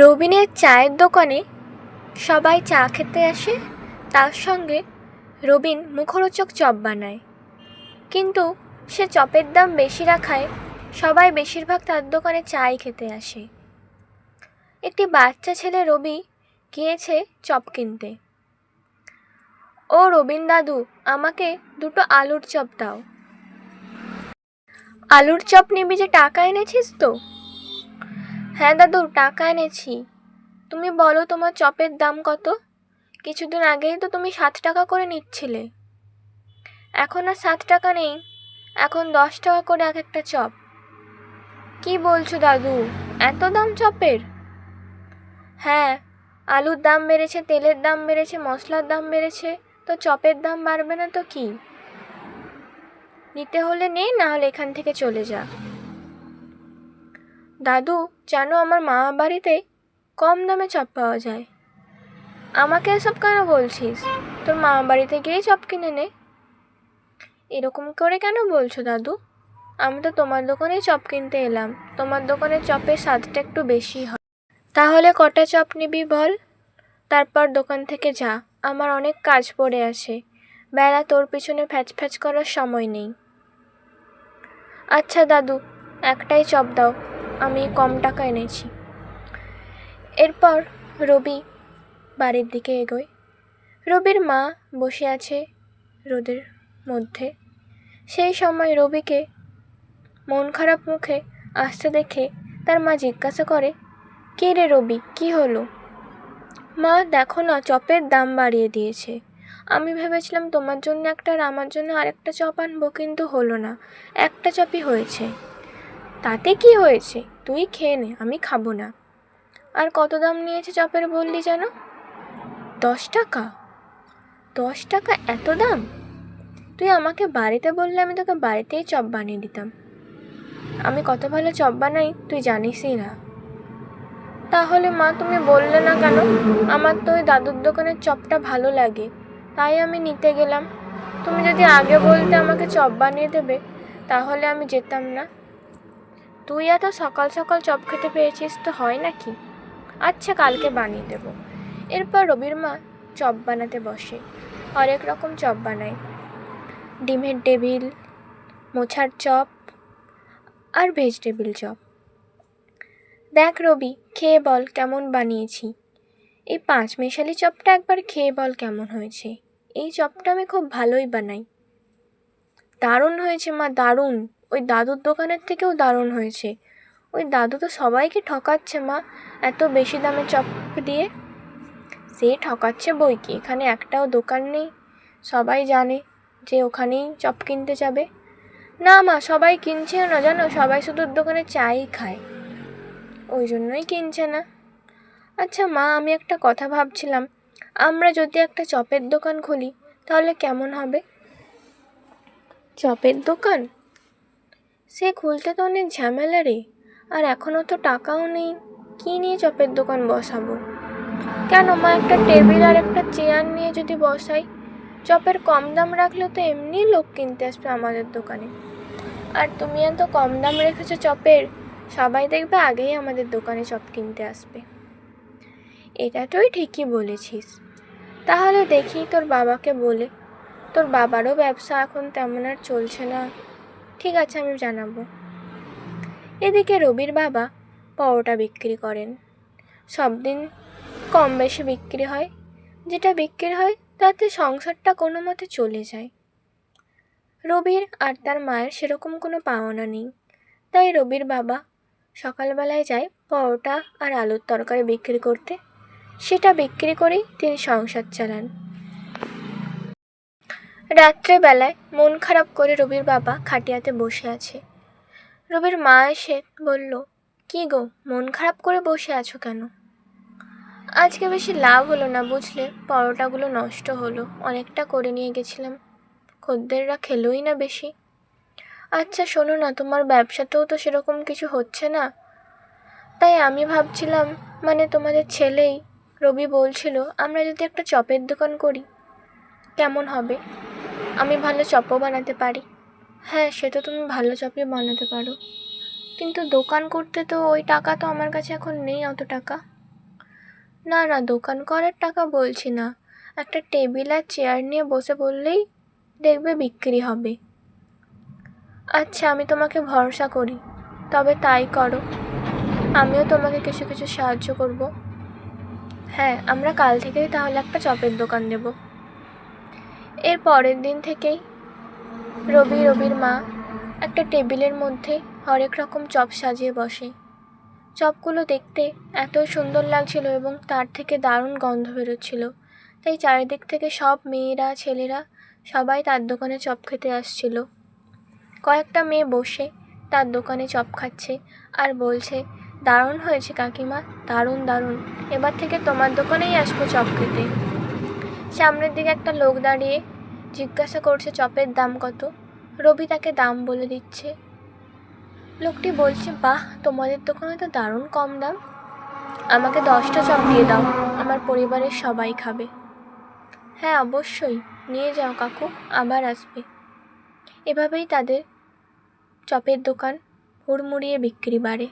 রবিনের চায়ের দোকানে সবাই চা খেতে আসে, তার সঙ্গে রবিন মুখরোচক চপ বানায়। কিন্তু সে চপের দাম বেশি রাখায় সবাই বেশিরভাগ তার দোকানে চাই খেতে আসে। একটি বাচ্চা ছেলে রবি গিয়েছে চপ কিনতে। ও রবিন দাদু, আমাকে দুটো আলুর চপ দাও। আলুর চপ নিবি যে টাকা এনেছিস তো? হ্যাঁ দাদু, টাকা এনেছি। তুমি বলো তোমার চপের দাম কত? কিছুদিন আগেই তো তুমি সাত টাকা করে নিচ্ছিলে। এখন আর সাত টাকা নেই, এখন দশ টাকা করে এক একটা চপ। কি বলছো দাদু, এত দাম চপের? হ্যাঁ আলুর দাম বেড়েছে, তেলের দাম বেড়েছে, মশলার দাম বেড়েছে, তো চপের দাম বাড়বে না তো কি? নিতে হলে নে, না হলে এখান থেকে চলে যা। দাদু, জানো আমার মামা বাড়িতে কম দামে চপ পাওয়া যায়। আমাকে এসব কেন বলছিস? তোর মামা বাড়িতে গিয়েই চপ কিনে নে। এরকম করে কেন বলছো দাদু? আমি তো তোমার দোকানেই চপ কিনতে এলাম। তোমার দোকানে চপের স্বাদটা একটু বেশি হয়। তাহলে কটা চপ নিবি বল? তারপর দোকান থেকে যা। আমার অনেক কাজ পড়ে আছে। বেলা তোর পিছনে ফ্যাচ ফ্যাচ করার সময় নেই। আচ্ছা দাদু, একটাই চপ দাও। আমি কম টাকা এনেছি। এরপর রবি বাড়ির দিকে এগোয়। রবির মা বসে আছে রোদের মধ্যে। সেই সময় রবিকে মন খারাপ মুখে আসতে দেখে তার মা জিজ্ঞাসা করে, কে রে রবি, কি হলো? মা, দেখো না, চপের দাম বাড়িয়ে দিয়েছে। আমি ভেবেছিলাম তোমার জন্য একটা আর আমার জন্য আরেকটা চপ আনব, কিন্তু হলো না। একটা চপই হয়েছে। তাতে কি হয়েছে? তুই খেয়ে নে, আমি খাব না। আর কত দাম নিয়েছে চপের বললি যেন? দশ টাকা? দশ টাকা এত দাম? তুই আমাকে বাড়িতে বললে আমি তোকে বাড়িতেই চপ বানিয়ে দিতাম। আমি কত ভালো চপ বানাই, তুই জানিসই না। তাহলে মা তুমি বললে না কেন? আমার তো ওই দাদুর দোকানের চপটা ভালো লাগে, তাই আমি নিতে গেলাম। তুমি যদি আগে বলতে আমাকে চপ বানিয়ে দেবে, তাহলে আমি যেতাম না। তুই এত সকাল সকাল চপ খেতে পেয়েছিস তো হয় নাকি? আচ্ছা কালকে বানিয়ে দেবো। এরপর রবির মা চপ বানাতে বসে। অনেক রকম চপ বানায়। ডিমের টেবিল, মোছার চপ আর ভেজিটেবিল চপ। দেখ রবি, খেয়ে বল কেমন বানিয়েছি। এই পাঁচ মেশালি চপটা একবার খেয়ে বল কেমন হয়েছে। এই চপটা আমি খুব ভালোই বানাই। দারুণ হয়েছে মা, দারুণ। ওই দাদুর দোকানের থেকেও দারুণ হয়েছে। ওই দাদু তো সবাইকে ঠকাচ্ছে, মা। এত বেশি দামে চপ দিয়ে সে ঠকাচ্ছে বই কি? এখানে একটাও দোকান নেই। সবাই জানে যে ওখানেই চপ কিনতে যাবে। না, মা, সবাই কিনছেও না, জানো? সবাই শুধু দোকানে চাই খায়। ওই জন্যই কিনছে না। আচ্ছা মা, আমি একটা কথা ভাবছিলাম। আমরা যদি একটা চপের দোকান খুলি, তাহলে কেমন হবে? চপের দোকান? সে খুলতে তো অনেক ঝামেলা রে। আর এখনও তো টাকাও নেই। কী নিয়ে চপের দোকান বসাবো? কেন মা, একটা টেবিল আর একটা চেয়ার নিয়ে যদি বসাই, চপের কম দাম রাখলে তো এমনি লোক কিনতে আসবে আমাদের দোকানে। আর তুমি এত কম দাম রেখেছো চপের, সবাই দেখবে আগেই আমাদের দোকানে চপ কিনতে আসবে। এটা তুই ঠিকই বলেছিস। তাহলে দেখি তোর বাবাকে বলে। তোর বাবারও ব্যবসা এখন তেমন আর চলছে না। ঠিক আছে, আমি জানাব। এদিকে রবির বাবা পরোটা বিক্রি করেন। সব দিন কম বেশি বিক্রি হয়। যেটা বিক্রি হয়, তাতে সংসারটা কোনো মতে চলে যায়। রবির আর তার মায়ের সেরকম কোনো পাওনা নেই। তাই রবির বাবা সকালবেলায় যায় পরোটা আর আলুর তরকারি বিক্রি করতে। সেটা বিক্রি করেই তিনি সংসার চালান। রাত্রেবেলায় মন খারাপ করে রবির বাবা খাটিয়াতে বসে আছে। রবির মা এসে বলল, কি গো, মন খারাপ করে বসে আছো কেন? আজকে বেশি লাভ হলো না বুঝলে, পরোটাগুলো নষ্ট হলো, অনেকটা করে নিয়ে গেছিলাম। খদ্দেররা খেলোই না বেশি। আচ্ছা শোনো না, তোমার ব্যবসাতেও তো সেরকম কিছু হচ্ছে না। তাই আমি ভাবছিলাম মানে তোমাদের ছেলেই রবি বলছিল, আমরা যদি একটা চপের দোকান করি, কেমন হবে? আমি ভালো চপও বানাতে পারি। হ্যাঁ সে তো তুমি ভালো চপই বানাতে পারো। কিন্তু দোকান করতে তো ওই টাকা তো আমার কাছে এখন নেই অত টাকা। না না, দোকান করার টাকা বলছি না। একটা টেবিল আর চেয়ার নিয়ে বসে বললেই দেখবে বিক্রি হবে। আচ্ছা আমি তোমাকে ভরসা করি। তবে তাই করো। আমিও তোমাকে কিছু কিছু সাহায্য করব। হ্যাঁ আমরা কাল থেকেই তাহলে একটা চপের দোকান দেব। এর পরের দিন থেকেই রবি, রবির মা একটা টেবিলের মধ্যে হরেক রকম চপ সাজিয়ে বসে। চপগুলো দেখতে এত সুন্দর লাগছিল এবং তার থেকে দারুণ গন্ধ বেরোচ্ছিল। তাই চারিদিক থেকে সব মেয়েরা, ছেলেরা সবাই তার দোকানে চপ খেতে আসছিল। কয়েকটা মেয়ে বসে তার দোকানে চপ খাচ্ছে আর বলছে, দারুণ হয়েছে কাকিমা, দারুণ দারুণ। এবার থেকে তোমার দোকানেই আসব চপ খেতে। সামনের দিকে একটা লোক দাঁড়িয়ে জিজ্ঞাসা করছে চপের দাম কত? রবি তাকে দাম বলে দিচ্ছে। লোকটি বলছে, বাহ, তোমাদের দোকানে তো দারুণ কম দাম। আমাকে দশটা চপ দিয়ে দাও, আমার পরিবারের সবাই খাবে। হ্যাঁ অবশ্যই, নিয়ে যাও কাকু, আবার আসবে। এভাবেই তাদের চপের দোকান হুড়মুড়িয়ে বিক্রি বাড়ে।